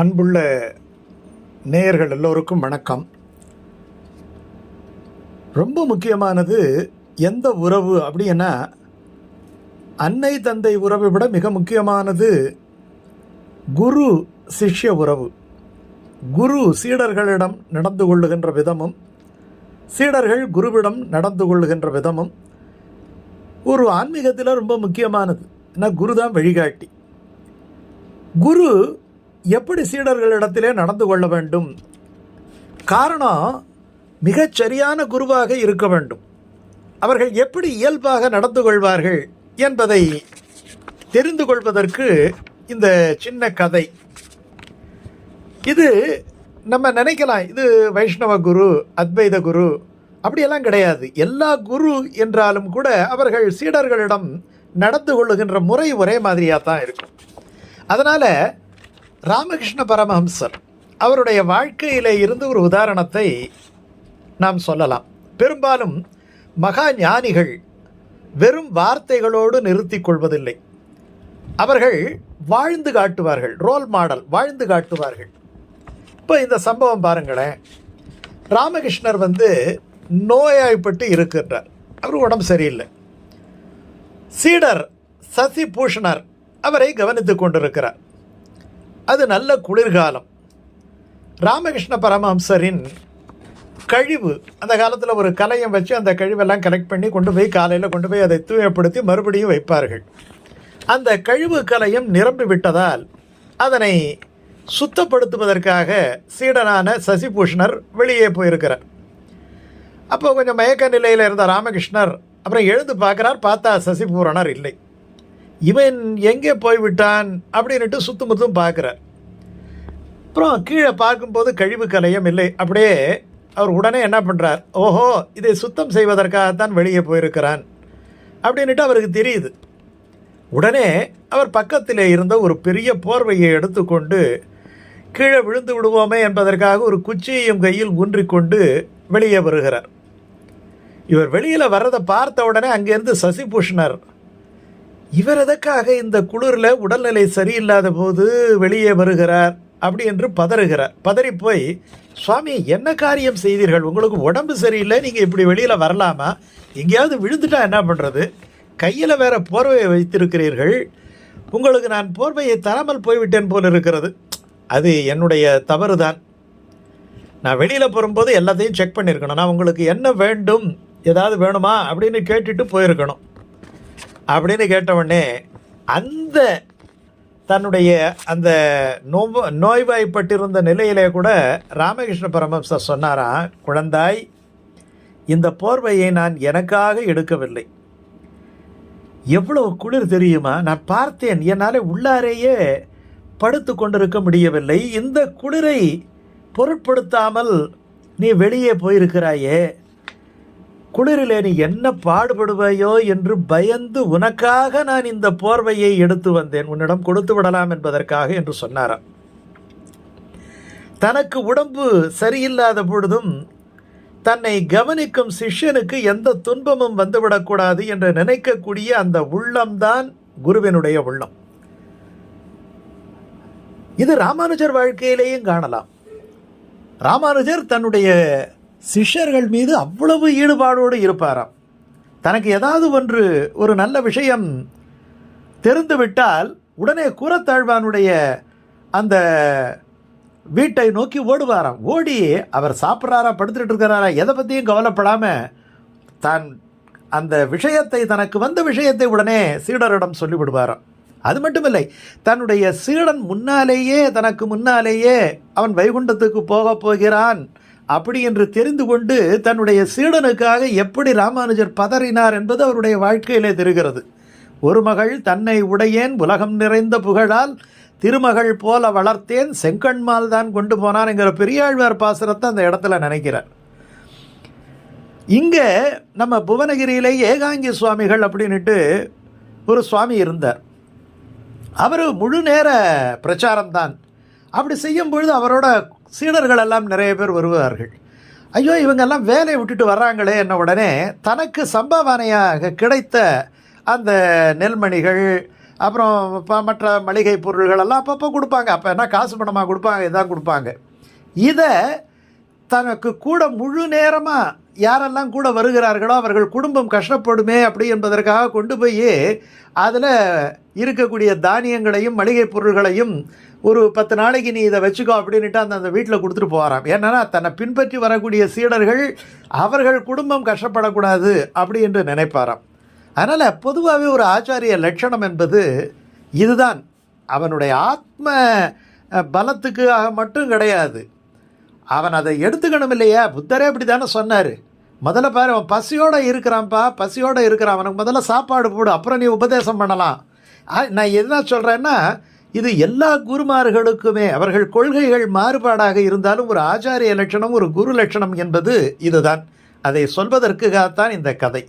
அன்புள்ள நேயர்கள் எல்லோருக்கும் வணக்கம். ரொம்ப முக்கியமானது எந்த உறவு அப்படின்னா அன்னை தந்தை உறவை விட மிக முக்கியமானது குரு சிஷ்ய உறவு. குரு சீடர்களிடம் நடந்து கொள்ளுகின்ற விதமும் சீடர்கள் குருவிடம் நடந்து கொள்ளுகின்ற விதமும் ஒரு ஆன்மீகத்தில் ரொம்ப முக்கியமானது. ஏன்னா குரு தான் வழிகாட்டி. குரு எப்படி சீடர்களிடத்திலே நடந்து கொள்ள வேண்டும்? காரணம் மிகச் சரியான குருவாக இருக்க வேண்டும். அவர்கள் எப்படி இயல்பாக நடந்து கொள்வார்கள் என்பதை தெரிந்து கொள்வதற்கு இந்த சின்ன கதை. இது நம்ம நினைக்கலாம் இது வைஷ்ணவ குரு அத்வைத குரு அப்படியெல்லாம் கிடையாது. எல்லா குரு என்றாலும் கூட அவர்கள் சீடர்களிடம் நடந்து கொள்ளுகின்ற முறை ஒரே மாதிரியாக தான் இருக்கும். அதனால் ராமகிருஷ்ண பரமஹம்சர் அவருடைய வாழ்க்கையிலே இருந்து ஒரு உதாரணத்தை நாம் சொல்லலாம். பெரும்பாலும் மகா ஞானிகள் வெறும் வார்த்தைகளோடு நிறுத்திக் கொள்வதில்லை. அவர்கள் வாழ்ந்து காட்டுவார்கள் ரோல் மாடல் வாழ்ந்து காட்டுவார்கள். இப்போ இந்த சம்பவம் பாருங்களேன். ராமகிருஷ்ணர் வந்து நோயாய்ப்பட்டு இருக்கின்றார். அவர் உடம்பு சரியில்லை. சீடர் சசி பூஷணர் அவரை கவனித்துக் கொண்டிருக்கிறார். அது நல்ல குளிர்காலம். ராமகிருஷ்ண பரமஹம்சரின் கழிவு அந்த காலத்தில் ஒரு கலையம் வச்சு அந்த கழிவெல்லாம் கலெக்ட் பண்ணி கொண்டு போய் காலையில் கொண்டு போய் அதை தூயப்படுத்தி மறுபடியும் வைப்பார்கள். அந்த கழிவு கலையம் நிரம்பி விட்டதால் அதனை சுத்தப்படுத்துவதற்காக சீடனான சசிபூஷணர் வெளியே போயிருக்கிறார். அப்போ கொஞ்சம் மயக்க நிலையில் இருந்த ராமகிருஷ்ணர் அப்புறம் எழுந்து பார்க்குறார் பார்த்தா சசிபூரணர் இல்லை. இவன் எங்கே போய்விட்டான் அப்படின்னுட்டு சுத்தமுத்தும் பார்க்குறார். அப்புறம் கீழே பார்க்கும்போது கழிவு கலையம் இல்லை. அப்படியே அவர் உடனே என்ன பண்ணுறார் ஓஹோ இதை சுத்தம் செய்வதற்காகத்தான் வெளியே போயிருக்கிறான் அப்படின்னுட்டு அவருக்கு தெரியுது. உடனே அவர் பக்கத்திலே இருந்த ஒரு பெரிய போர்வையை எடுத்துக்கொண்டு கீழே விழுந்து விடுவோமே என்பதற்காக ஒரு குச்சியையும் கையில் ஊன்றிக்கொண்டு வெளியே வருகிறார். இவர் வெளியில் வர்றதை பார்த்த உடனே அங்கேருந்து சசிபூஷணர் இவர் எதற்காக இந்த குளிரில் உடல்நிலை சரியில்லாத போது வெளியே வருகிறார் அப்படி என்று பதறுகிறார். பதறி போய் சுவாமி என்ன காரியம் செய்தீர்கள்? உங்களுக்கு உடம்பு சரியில்லை நீங்கள் இப்படி வெளியில் வரலாமா? எங்கேயாவது விழுந்துட்டா என்ன பண்ணுறது கையில் வேற போர்வையை வைத்திருக்கிறீர்கள். உங்களுக்கு நான் போர்வையை தராமல் போய்விட்டேன் போல் இருக்கிறது. அது என்னுடைய தவறு தான் நான் வெளியில் போகும்போது எல்லாத்தையும் செக் பண்ணியிருக்கணும். நான் உங்களுக்கு என்ன வேண்டும்? ஏதாவது வேணுமா? அப்படின்னு கேட்டுட்டு போயிருக்கணும். அப்படின்னு கேட்டவுடனே அந்த தன்னுடைய அந்த நோம்பு நோய்வாய்ப்பட்டிருந்த நிலையிலே கூட ராமகிருஷ்ண பரமஹம்சர் சொன்னாராம் குழந்தாய் இந்த போர்வையை நான் எனக்காக எடுக்கவில்லை. எவ்வளவு குளிர் தெரியுமா? நான் பார்த்தேன். என்னால் உள்ளாரேயே படுத்து கொண்டிருக்க முடியவில்லை. இந்த குளிரை பொருட்படுத்தாமல் நீ வெளியே போயிருக்கிறாயே குளிரிலே நீ என்ன பாடுபடுவாயோ என்று பயந்து உனக்காக நான் இந்த போர்வையை எடுத்து வந்தேன். உன்னிடம் கொடுத்து விடலாம் என்பதற்காக என்று சொன்னாராம். தனக்கு உடம்பு சரியில்லாத பொழுதும் தன்னை கவனிக்கும் சிஷ்யனுக்கு எந்த துன்பமும் வந்துவிடக்கூடாது என்று நினைக்கக்கூடிய அந்த உள்ளம்தான் குருவினுடைய உள்ளம். இது ராமானுஜர் வாழ்க்கையிலேயும் காணலாம். ராமானுஜர் தன்னுடைய சிஷ்யர்கள் மீது அவ்வளவு ஈடுபாடோடு இருப்பாராம். தனக்கு ஏதாவது ஒன்று ஒரு நல்ல விஷயம் தெரிந்துவிட்டால் உடனே கூரத்தாழ்வானுடைய அந்த வீட்டை நோக்கி ஓடுவாராம். ஓடி அவர் சாப்பிட்றாரா படுத்துட்டு இருக்கிறாரா எதை பற்றியும் கவலைப்படாமல் தான் அந்த விஷயத்தை தனக்கு வந்த விஷயத்தை உடனே சீடரிடம் சொல்லிவிடுவாராம். அது மட்டுமில்லை தன்னுடைய சீடன் முன்னாலேயே தனக்கு முன்னாலேயே அவன் வைகுண்டத்துக்கு போகப் போகிறான். அப்படி என்று தெரிந்து கொண்டு தன்னுடைய சீடனுக்காக எப்படி ராமானுஜர் பதறினார் என்பது அவருடைய வாழ்க்கையிலே தெரிகிறது. ஒரு மகள் தன்னை உடையேன் உலகம் நிறைந்த புகழால் திருமகள் போல வளர்த்தேன் செங்கண்மால் தான் கொண்டு போனான்ங்கிற பெரியாழ்வார் பாசுரத்தை அந்த இடத்துல நினைக்கிறார். இங்கே நம்ம புவனகிரியிலே ஏகாங்கி சுவாமிகள் அப்படின்ட்டு ஒரு சுவாமி இருந்தார். அவர் முழு நேர பிரச்சாரம்தான். அப்படி செய்யும் பொழுது அவரோட சீடர்கள் எல்லாம் நிறைய பேர் வருவார்கள். ஐயோ இவங்கெல்லாம் வேலையை விட்டுட்டு வர்றாங்களே என்ன உடனே தனக்கு சம்பாவனையாக கிடைத்த அந்த நெல்மணிகள் அப்புறம் மற்ற மளிகை பொருள்கள் எல்லாம் அப்பப்போ கொடுப்பாங்க. அப்போ என்ன காசு பணமாக கொடுப்பாங்க? இதான் கொடுப்பாங்க. இதை தனக்கு கூட முழு நேரமாக யாரெல்லாம் கூட வருகிறார்களோ அவர்கள் குடும்பம் கஷ்டப்படுமே அப்படி என்பதற்காக கொண்டு போய் அதில் இருக்கக்கூடிய தானியங்களையும் மளிகை பொருள்களையும் ஒரு பத்து நாளைக்கு நீ இதை வச்சுக்கோ அப்படின்ட்டு அந்த அந்த வீட்டில் கொடுத்துட்டு போகிறான் ஏன்னா தன்னை பின்பற்றி வரக்கூடிய சீடர்கள் அவர்கள் குடும்பம் கஷ்டப்படக்கூடாது அப்படி என்று நினைப்பாராம். அதனால் பொதுவாகவே ஒரு ஆச்சாரிய லட்சணம் என்பது இதுதான். அவனுடைய ஆத்ம பலத்துக்காக மட்டும் கிடையாது. அவன் அதை எடுத்துக்கணும் இல்லையா புத்தரே அப்படி தானே சொன்னார். முதல்ல பாரு அவன் பசியோடு இருக்கிறான்ப்பா பசியோடு இருக்கிறான். அவனுக்கு முதல்ல சாப்பாடு போடு அப்புறம் நீ உபதேசம் பண்ணலாம். ஆ, நான் என்ன சொல்கிறேன்னா இது எல்லா குருமார்களுக்குமே அவர்கள் கொள்கைகள் மாறுபாடாக இருந்தாலும் ஒரு ஆச்சாரிய லட்சணம் ஒரு குரு லட்சணம் என்பது இதுதான். அதை சொல்வதற்காகத்தான் இந்த கதை.